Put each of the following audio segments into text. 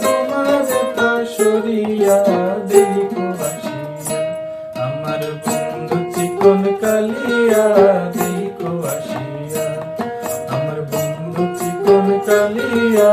তোমার পাশরিয়া দিল কুয়াশিয়া আমার বন্ধু চিকন কালিয়া দিল কুয়াশিয়া আমার বন্ধু চিকন কালিয়া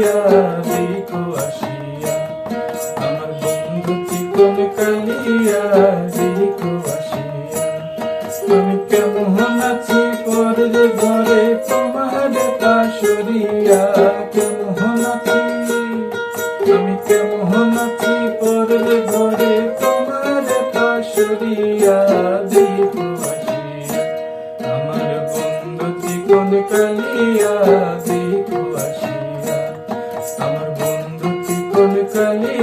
কালিয়া দেখো আসিয়া, আমার বন্ধু চিকন কালিয়া দেখো আসিয়া। আমি কেমন আছি পরের ঘরে, তোমার পাশরিয়া কেমন আছি? আমি কেমন আসিয়া। আসিয়া। আমার